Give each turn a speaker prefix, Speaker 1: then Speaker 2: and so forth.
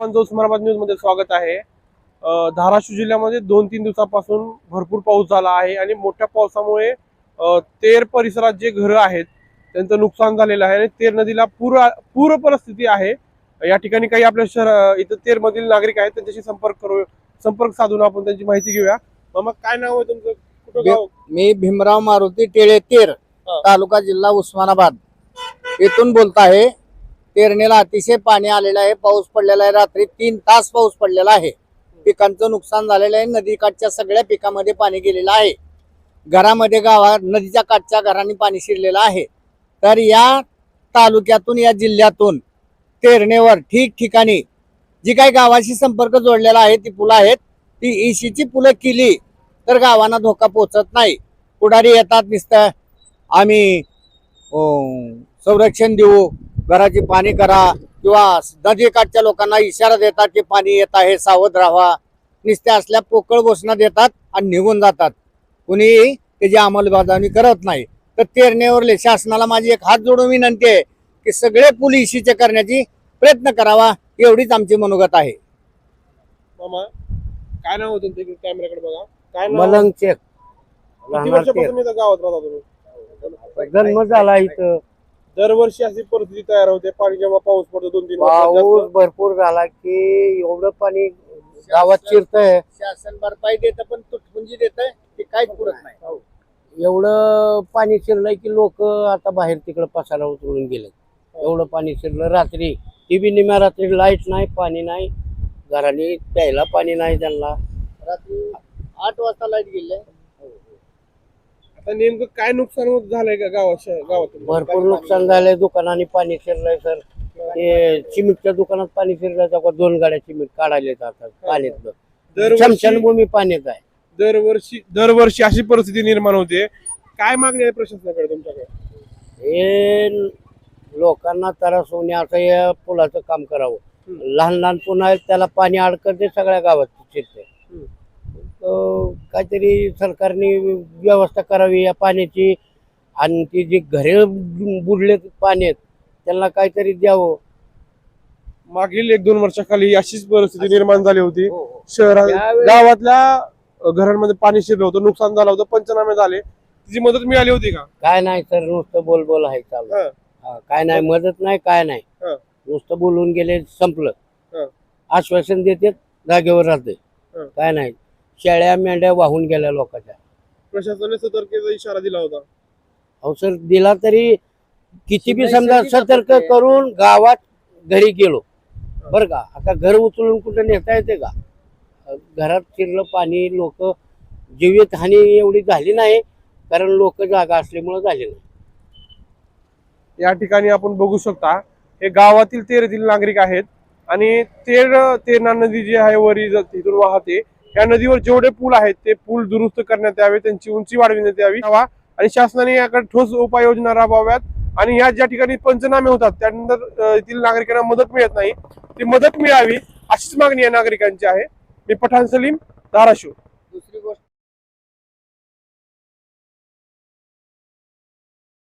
Speaker 1: पण उस्मानाबाद न्यूजमध्ये स्वागत आहे. धाराशिव जिल्ह्यामध्ये दोन तीन दिवसापासून भरपूर पाऊस झाला आहे आणि मोठ्या पावसामुळे तेर परिसरात जे घरं आहेत त्यांचं नुकसान झालेलं आहे आणि तेर नदीला पूर पूर परिस्थिती आहे. या ठिकाणी काही आपल्या शहर इथं तेर मधील नागरिक आहेत त्यांच्याशी संपर्क करू संपर्क साधून आपण त्यांची माहिती घेऊया. मग काय नाव आहे तुमचं? कुठं गाव?
Speaker 2: मी भीमराव मारुती टेळे तेर. तालुका जिल्हा उस्मानाबाद. येथून बोलत आहे पेरणीला अतिशय पाणी आलेलं आहे. पाऊस पडलेला आहे. रात्री तीन तास पाऊस पडलेला आहे. पिकांचं नुकसान झालेलं आहे. नदीकाठच्या सगळ्या पिकामध्ये पाणी गेलेलं आहे. घरामध्ये गावा नदीच्या काठच्या घरांनी पाणी शिरलेलं आहे. तर या तालुक्यातून या जिल्ह्यातून तेरणेवर ठिकठिकाणी जी काही गावाशी संपर्क जोडलेला आहे ती पुलं आहेत. ती इशीची पुलं केली तर गावांना धोका पोचत नाही. पुढारी येतात नुसतं आम्ही संरक्षण देऊ घराची पाणी करा किंवा नदीकाठच्या लोकांना इशारा देतात की पाणी येत आहे सावध राहा. नुसत्या असल्या पोकळ घोषणा देतात आणि निघून जातात. कुणी त्याची अंमलबजावणी करत नाही. तर तेरणेवरले शासनाला माझी एक हात जोडून विनंती आहे की सगळे पूल इशीचे करण्याची प्रयत्न करावा एवढीच आमची मनोगत आहे.
Speaker 1: मामा काय नाव बघा? काय?
Speaker 3: मलंग चेक
Speaker 1: किती वर्षापासून इथं गावात राहता तुम्ही?
Speaker 3: जन्म झाला इथं.
Speaker 1: दरवर्षी अशी परिस्थिती तयार होते. पाणी जेव्हा पाऊस पडतो दोन तीन
Speaker 3: पाऊस
Speaker 1: वर्षात
Speaker 3: भरपूर झाला की एवढं पाणी गावात शिरतंय.
Speaker 2: शासन भरपाई देतं पण तुटपुंजी देत ते काहीच पुरत नाही.
Speaker 3: एवढं पाणी शिरलंय की लोक आता बाहेर तिकडे पसारा उतरून गेले एवढं पाणी शिरलं. रात्री ती बी निम्या रात्री लाइट नाही पाणी नाही. घराने प्यायला पाणी नाही त्यांना.
Speaker 2: रात्री आठ वाजता लाइट गेले.
Speaker 1: आता नेमकं काय नुकसान होत झालंय का गावात गावात
Speaker 3: भरपूर नुकसान झालंय दुकानाने पाणी शिरलंय सर. ते चिमिटच्या दुकानात पाणी शिरलंय तेव्हा दोन गाड्या चिमिट काढायला जातात पाण्यातलं
Speaker 1: दरवर्षी
Speaker 3: शमशानभूमी पाण्यात आहे.
Speaker 1: दरवर्षी दरवर्षी अशी परिस्थिती निर्माण होते. काय मागणी आहे प्रशासनाकडे तुमच्याकडे?
Speaker 3: हे लोकांना त्रास होणे असं या पुलाचं काम करावं. लहान लहान पुन्हा आहेत त्याला पाणी अडकते सगळ्या गावात शिरते
Speaker 1: हम्म.
Speaker 3: तर काहीतरी सरकारने व्यवस्था करावी या पाण्याची. आणि ती जी घरे बुडले पाण्यात त्यांना काहीतरी द्यावं.
Speaker 1: मागील एक दोन वर्षाखाली अशीच परिस्थिती निर्माण झाली होती.
Speaker 3: हो,
Speaker 1: शहरात
Speaker 3: त्यावेळी-
Speaker 1: गावातल्या घरांमध्ये पाणी शिरलं होतं नुकसान झालं होतं पंचनामे झाले. तिची मदत मिळाली होती का?
Speaker 3: काय नाही सर नुसतं बोल बोल आहे चालू.
Speaker 1: हा.
Speaker 3: हा, काय नाही मदत नाही काय नाही.
Speaker 1: हा.
Speaker 3: नुसतं बोलून गेले
Speaker 1: हा.
Speaker 3: संपलं आश्वासन देते जागेवर राहते.
Speaker 1: हा.
Speaker 3: काय नाही. शेळ्या मेंढ्या वाहून गेल्या लोकांच्या.
Speaker 1: प्रशासनाने सतर्कतेचा इशारा दिला होता.
Speaker 3: अहो सर दिला तरी किती बी समजा सतर्क. करून गावात घरी गेलो. बर का? आता घर उचलून कुठं नेता येते का? घरात शिरलं पाणी लोक जीवित हानी एवढी झाली नाही कारण लोक जागा असल्यामुळे झाली नाही.
Speaker 1: या ठिकाणी आपण बघू शकता हे गावातील तेरातील नागरिक आहेत आणि तेर तेरणा नदी जी आहे वरी तिथून वाहते या नदीवर जेवढे पूल आहेत ते पूल दुरुस्त करण्यात यावे त्यांची उंची वाढविण्यात यावी. हवा आणि शासनाने याकडे ठोस उपाययोजना राबवाव्यात. आणि या ज्या ठिकाणी पंचनामे होतात त्यानंतर येथील नागरिकांना मदत मिळत नाही. ती मदत मिळावी अशीच मागणी या नागरिकांची आहे. मी पठाण सलीम धाराशिव.